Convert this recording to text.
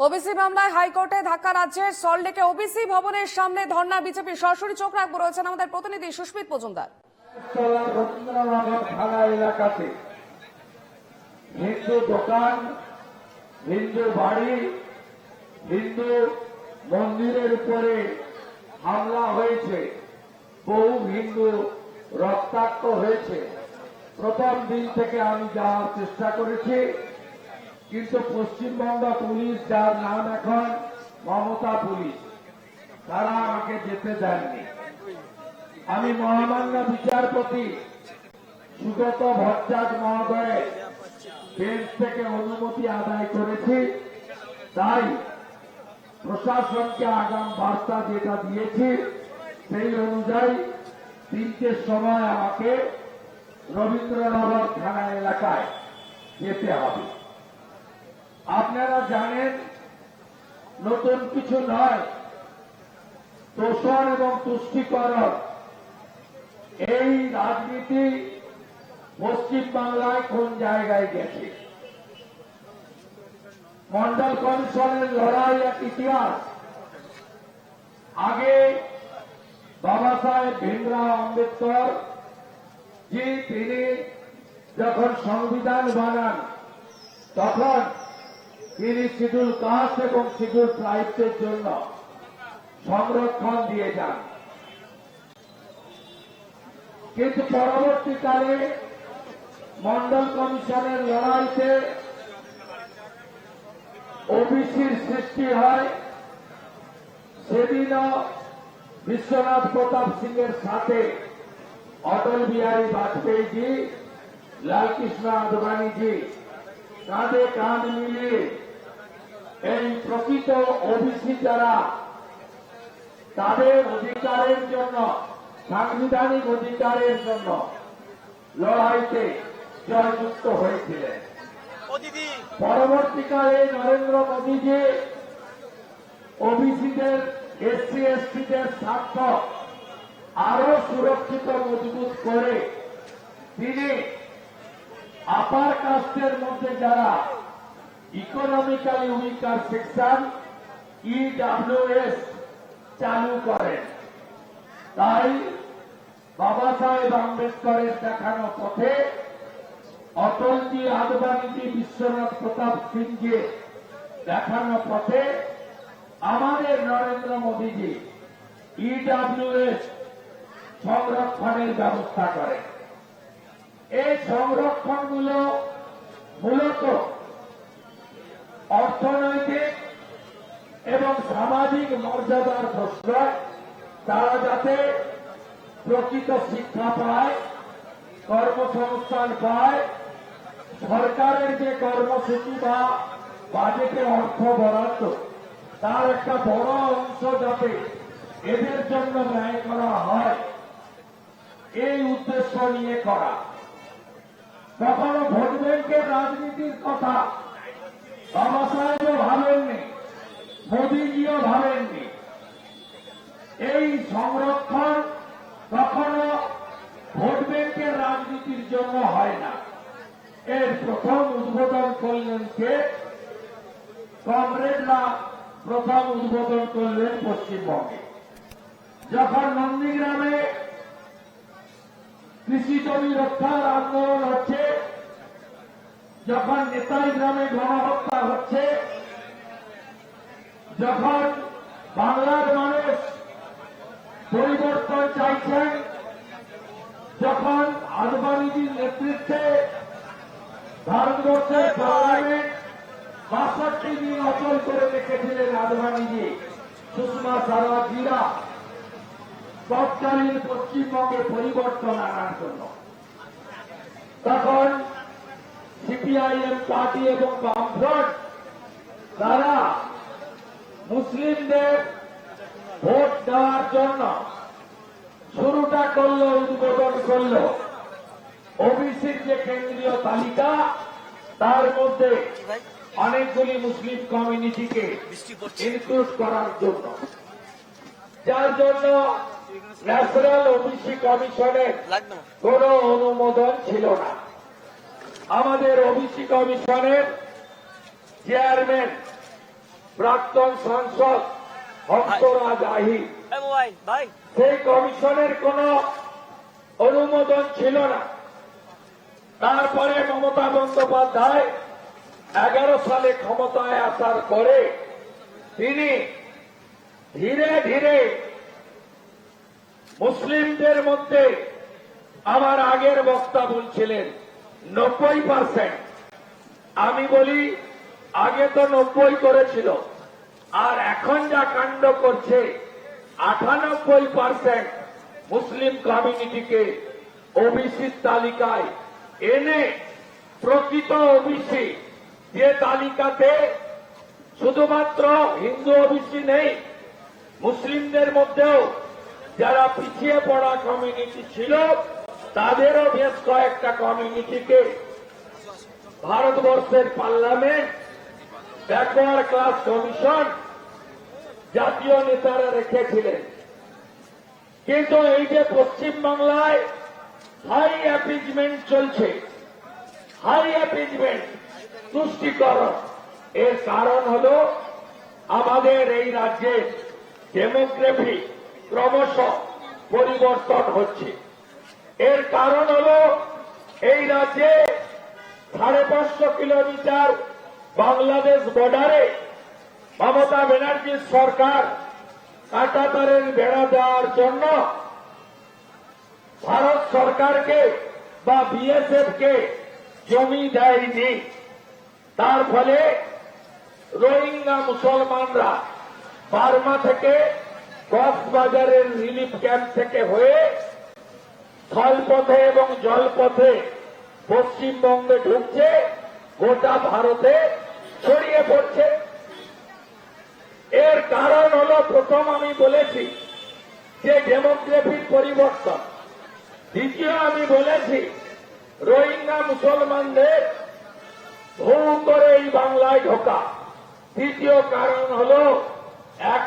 OBC মামলায় হাইকোর্টে ধাক্কা রাজ্যের সল্টলেকে ওবিসি ভবনের সামনে ধর্ণা বিজেপি সরাসরি চোখ রাখব রয়েছেন আমাদের প্রতিনিধি সুস্মিত মজুমদার। থানা এলাকাতে হিন্দু দোকান, হিন্দু বাড়ি, হিন্দু মন্দিরের উপরে হামলা হয়েছে। বহু হিন্দু রক্তাক্ত হয়েছে। প্রথম দিন থেকে আমি যাওয়ার চেষ্টা করেছি। কিন্তু পশ্চিমবঙ্গ পুলিশ যার নাম এখন মমতা পুলিশ, তারা আমাকে যেতে দেননি। আমি মহামান্য বিচারপতি সুগত ভট্টাচ মহোদয় বেঞ্চ থেকে অনুমতি আদায় করেছি। তাই প্রশাসনকে আগাম বার্তা যেটা দিয়েছি, সেই অনুযায়ী তিনটের সময় আমাকে রবীন্দ্রনগর থানা এলাকায় যেতে হবে। আপনারা জানেন, নতুন কিছু নয়, তোষণ এবং তুষ্টিকরণ। এই রাজনীতি পশ্চিম বাংলায় কোন জায়গায় গেছে? মন্ডল কমিশনের লড়াই এক ইতিহাস। আগে বাবা সাহেব ভীমরাও আম্বেদকর জি, তিনি যখন সংবিধান বানান, তখন তিনি শিডিউল কাস্ট এবং শিডিউল ট্রাইবসের জন্য সংরক্ষণ দিয়ে যান। কিন্তু পরবর্তীকালে মন্ডল কমিশনের লড়াইতে ওবিসির সৃষ্টি হয়। সেদিনও বিশ্বনাথ প্রতাপ সিং এর সাথে অটল বিহারী বাজপেয়ীজি, লালকৃষ্ণ আদবানীজি, কাঁধে কাঁধ মিলিয়ে এই প্রকৃত ওবিসি যারা তাদের অধিকারের জন্য সাংবিধানিক অধিকারের জন্য লড়াইতে জয়যুক্ত হয়েছিলেন। পরবর্তীকালে নরেন্দ্র মোদীজি ওবিসিদের এসসি এসটিদের স্বার্থ আরও সুরক্ষিত মজবুত করে তিনি আপার কাস্টের মধ্যে যারা ইকোনমিক্যালি উইকার সেকশন ইডাব্লিউএস চালু করেন তাই বাবা সাহেব আম্বেদকরের দেখানো পথে অটলজি আদবানীজি বিশ্বনাথ প্রতাপ সিংকে দেখানো পথে আমাদের নরেন্দ্র মোদীজি ইডাব্লিউএস সংরক্ষণের ব্যবস্থা করে। এই সংরক্ষণগুলো মূলত এবং সামাজিক মর্যাদার প্রশ্রয় তারা যাতে প্রকৃত শিক্ষা পায়, কর্মসংস্থান পায়, সরকারের যে কর্মসূচি বা বাজেটে অর্থ বরাদ্দ, তার একটা বড় অংশ যাতে এদের জন্য ব্যয় করা হয়, এই উদ্দেশ্য নিয়ে করা। কখনো ভোট ব্যাংকের রাজনীতির কথা বাবা সাহেবও ভাবেননি। মোদীজিও ভাবেননি। এই সংরক্ষণ কখনো ভোট ব্যাংকের রাজনীতির জন্য হয় না। এর প্রথম উদ্বোধন করলেন কে? কমরেডরা প্রথম উদ্বোধন করলেন পশ্চিমবঙ্গে? যখন নন্দীগ্রামে কৃষি জমি রক্ষার আন্দোলন হচ্ছে, যখন নেতাই গ্রামে গণহত্যা হচ্ছে যখন বাংলার মানুষ পরিবর্তন চাইছেন যখন আদবানীজির নেতৃত্বে ভারতবর্ষের পার্লামেন্ট বাষট্টি দিন অচল করে রেখেছিলেন আদবানীজি সুষমা স্বরাজীরা তৎকালীন পশ্চিমবঙ্গে পরিবর্তন আনার জন্য। তখন সিপিআইএম পার্টি এবং বামফ্রন্ট তারা মুসলিমদের ভোট দেওয়ার জন্য শুরুটা করল, উদ্বোধন করল। ওবিসির যে কেন্দ্রীয় তালিকা, তার মধ্যে অনেকগুলি মুসলিম কমিউনিটিকে ইনক্লুড করার জন্য। যার জন্য ন্যাশনাল ওবিসি কমিশনের কোন অনুমোদন ছিল না। আমাদের ওবিসি কমিশনের চেয়ারম্যান প্রাক্তন সাংসদ মোবাইল ভাই। সেই কমিশনের কোন অনুমোদন ছিল না। তারপরে মমতা বন্দ্যোপাধ্যায় এগারো সালে ক্ষমতায় আসার পরে তিনি ধীরে ধীরে মুসলিমদের মধ্যে আমার আগের বক্তা বলছিলেন নব্বই পার্সেন্ট আমি বলি আগে তো নব্বই করেছিল, আর এখন যা কাণ্ড করছে, আটানব্বই পার্সেন্ট মুসলিম কমিউনিটিকে ওবিসির তালিকায় এনে প্রকৃত ওবিসি যে তালিকাতে শুধুমাত্র হিন্দু ওবিসি নেই, মুসলিমদের মধ্যেও যারা পিছিয়ে পড়া কমিউনিটি ছিল, তাদেরও বেশ কয়েকটা কমিউনিটিকে ভারতবর্ষের পার্লামেন্ট ব্যাকওয়ার্ড ক্লাস কমিশন জাতীয় নেতারা রেখেছিলেন। কিন্তু এই যে পশ্চিম বাংলায় হাই অ্যাপিজমেন্ট চলছে হাই অ্যাপিজমেন্ট তুষ্টিকরণ। এর কারণ হল আমাদের এই রাজ্যে ডেমোগ্রাফি ক্রমশ পরিবর্তন হচ্ছে। এর কারণ হল এই রাজ্যে সাড়ে পাঁচশো কিলোমিটার বাংলাদেশ বর্ডারে মমতা ব্যানার্জির সরকার কাঁটাতারের বেড়া দেওয়ার জন্য ভারত সরকারকে বা বিএসএফ কে জমি দেয়নি। তার ফলে রোহিঙ্গা মুসলমানরা বার্মা থেকে কক্সবাজারের রিলিফ ক্যাম্প থেকে হয়ে স্থলপথে এবং জলপথে পশ্চিমবঙ্গে ঢুকছে গোটা ভারতে ছড়িয়ে পড়ছে। এর কারণ হল প্রথম আমি বলেছি যে ডেমোগ্রাফির পরিবর্তন। দ্বিতীয় আমি বলেছি রোহিঙ্গা মুসলমানদের ভৌ করে এই বাংলায় ঢোকা। তৃতীয় কারণ হল এক